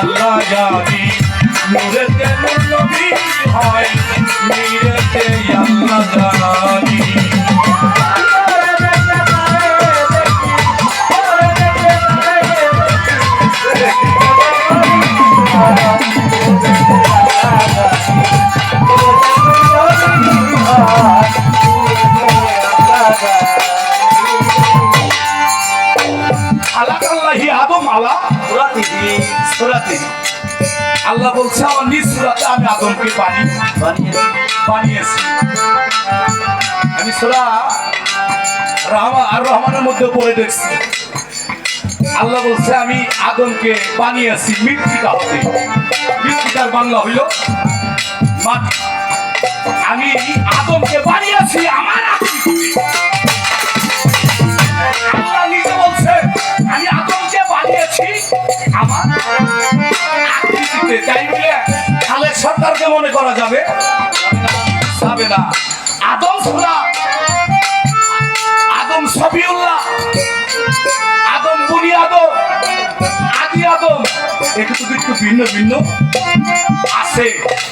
আল্লাহ জানি। নূরেতে নূর নবী হয় নূরেতে আল্লাহ জানি। সুরাতে। আল্লাহ বলছে, আমার নিজ সুরাতে আমি আদমকে পানি বানিয়েছি। আমি সুরা রহমান আর রহমানের মধ্যে পড়ে দেখছি। আল্লাহ বলছে, আমি আদমকে বানিয়েছি মৃত্তিকা হতে মৃত্তিকার বাংলা হইল মাটি আমি আদমকে বানিয়েছি আমার আকৃতিতে। সরকারকে মনে করা যাবে? যাবে না। আদম সুরা, আদম সফিউল্লাহ, আদম বুনি আদম, আদি আদম। একটু একটু ভিন্ন ভিন্ন আছে।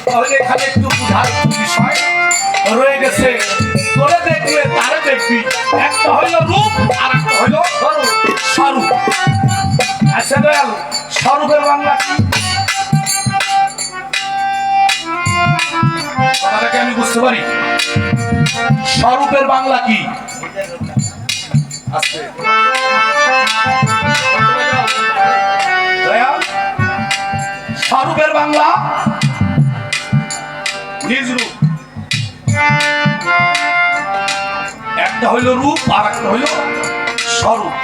তাহলে এখানে একটু বুঝার বিষয় রয়ে গেছে। তোরে দেখলে তারে দেখবি। একটা হইল রূপ আর একটা হইল স্বরূপ। আচ্ছা দয়াল, স্বরূপের বাংলা কি? বুঝতে পারি? স্বরূপের বাংলা কি? স্বরূপের বাংলা? নিজ রূপ একটা হইল রূপ, আর একটা হইল স্বরূপ।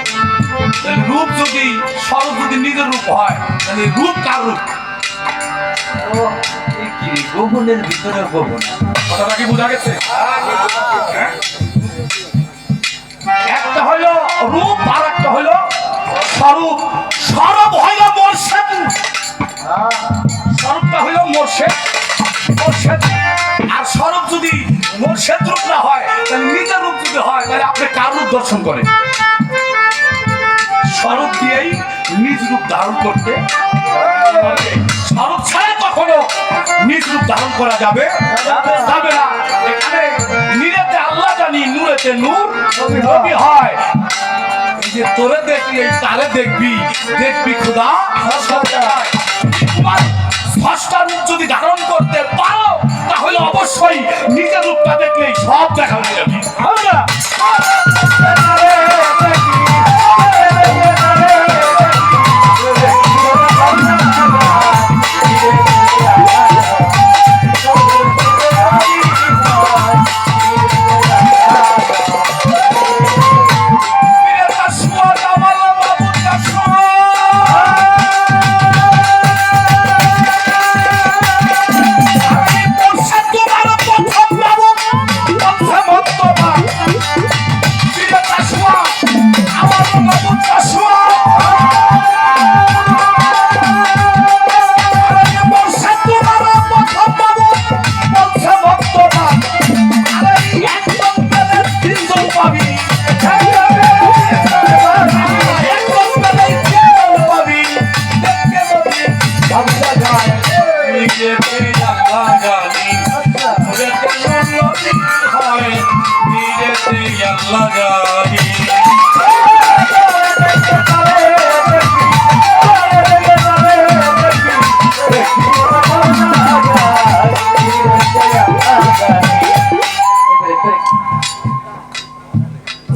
রূপ যদি, স্বরূপ যদি নিজের রূপ হয়, তাহলে রূপ কার রূপ? গোপনের ভিতরে গোপন কথাটা কি বোঝা গেছে? একটা হইল রূপ আর একটা হইল স্বরূপ স্বরূপ হইল মোর্শেদ স্বরূপটা হইল মোর্শেদ মোর্শেদ আর স্বরূপ যদি মোর্শেদ রূপ না হয় তাহলে নিজের রূপ যদি হয় তাহলে আপনি কার রূপ দর্শন করেন স্বরূপ দিয়েই নিজ রূপ ধারণ করতে ধারণ করা যাবে? যাবে না। এখানে নিরেতে আল্লাহ জানি নূরেতে নূর নবী হয়। যে তোরে দেখবি এই তারে দেখবি দেখবি খুদা। তোমার স্রষ্টা রূপ যদি ধারণ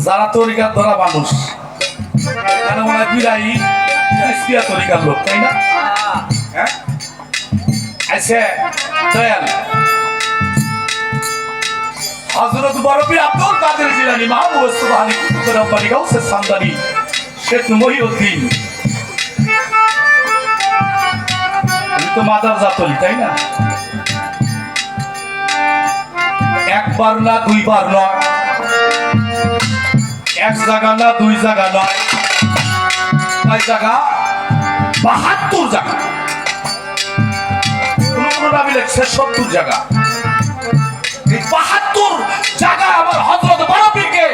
যারা তরিকার ধরা মানুষ এখানে মনে হয় বিরাই তরিকার লোক তাই না? আচ্ছা দয়াল হযরত বরফি আব্দুল কাদের জিলানী মাহবুব শেখ মহিউদ্দিন। মাদার জাতলি তাই না? একবার না, দুইবার নয় এক জায়গা না, দুই জায়গা নয়। কয় জায়গা? বাহাত্তর জায়গা। সত্তর জায়গা। বাহাত্তর জায়গা আমার হজরত বারবিকে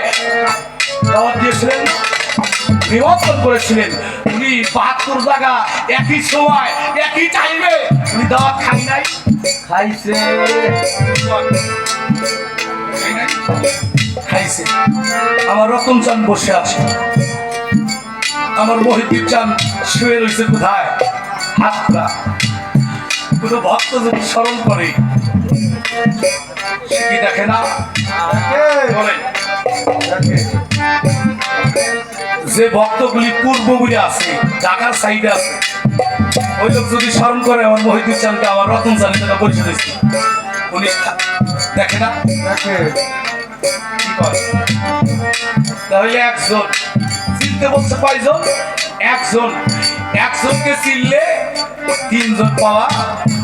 দাওয়াত দিয়েছিলেন নিমন্ত্রণ করেছিলেন। উনি বাহাত্তর জায়গা একই সময় একই টাইমে উনি দাওয়াত খাই নাই। খাইছে। খাইছে। আমার রতন চান বসে আছে। আমার মহিদ্দিন চান শুয়ে রয়েছে কোথায়? হাতটা কোনো ভক্ত যদি স্মরণ করে কি দেখে না? বলেন। যে ভক্তগুলি পূর্বগুলি আছে, ঢাকার সাইডে আছে, ওই লোক যদি স্মরণ করে, আমার মহিদুর চানকে আমার রতন চানের টাকা পরিচয় দিয়েছে উনি দেখে না? তাহলে একজন চিনতে বলছে কয়জন? একজন। একজনকে চিনলে তিনজন পাওয়া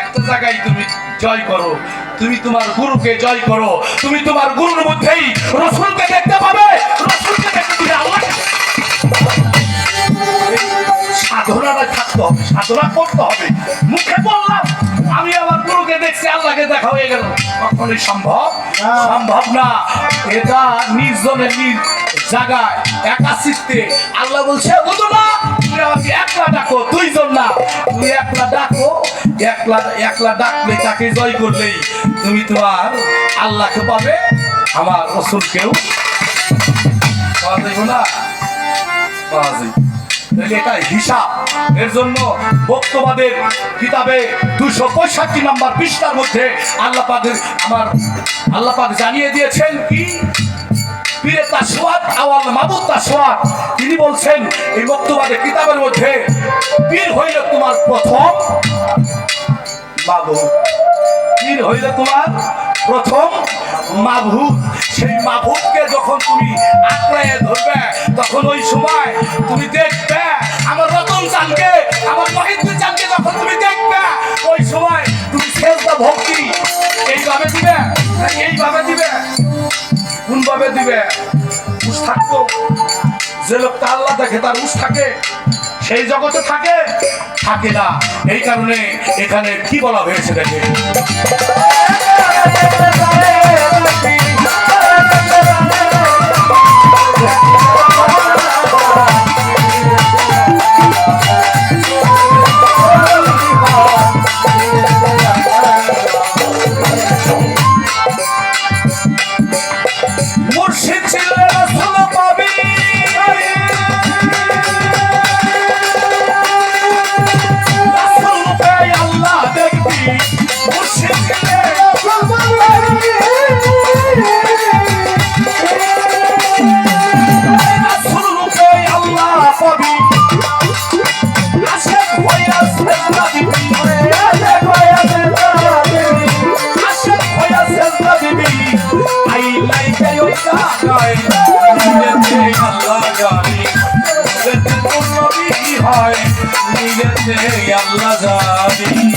একটা জায়গায় তুমি জয় করো। তুমি তোমার গুরুকে জয় করো। তুমি তোমার গুরুর মধ্যেই রসুলকে দেখতে পাবে। রসুলকে দেখতে তুমি আল্লাহকে সাধনাটা থাকতে হবে সাধনা করতে হবে। মুখে বললাম আমি আমার গুরুকে দেখছি আল্লাহকে দেখা হয়ে গেল। কখনোই সম্ভব না। সম্ভব না। এটা নির্জনের নিজ জায়গায় একা চিত্তে আল্লাহ বলছে, বুঝো না, তুমি আমাকে একলা ডাকো, দুইজন না। তুমি একলা ডাকো, একলা একলা ডাকলে তাকে জয় করলেই তুমি তোমার আল্লাহকে পাবে, আমার রসুলকেও পাওয়া যাইব না। পাওয়া যাইব। হিসাব। এর জন্য বক্তবাদের কিতাবে দুশো পঁয়ষট্টি নাম্বার পৃষ্ঠার মধ্যে আল্লাহ আমার আল্লাহ জানিয়ে দিয়েছেন কি? পীরে তাসওয়াত আওয়াল মাবুদ তাসওয়াত। তিনি বলছেন, এই কিতাবের মধ্যে পীর হইল তোমার প্রথম মাবুদ। পীর হইল তোমার প্রথম মাবুদ। সেই মাবুদকে যখন তুমি আঁকড়াইয়ে ধরবে, তখন ওই সময় তুমি দেখবে দিবে উস থাকব। যে লোকটা আল্লাহ দেখে তার উস থাকে, সেই জগতে থাকে থাকে না। এই কারণে এখানে কি বলা হয়েছে দেখে? হয় নিলেতে আল্লাহ জানি।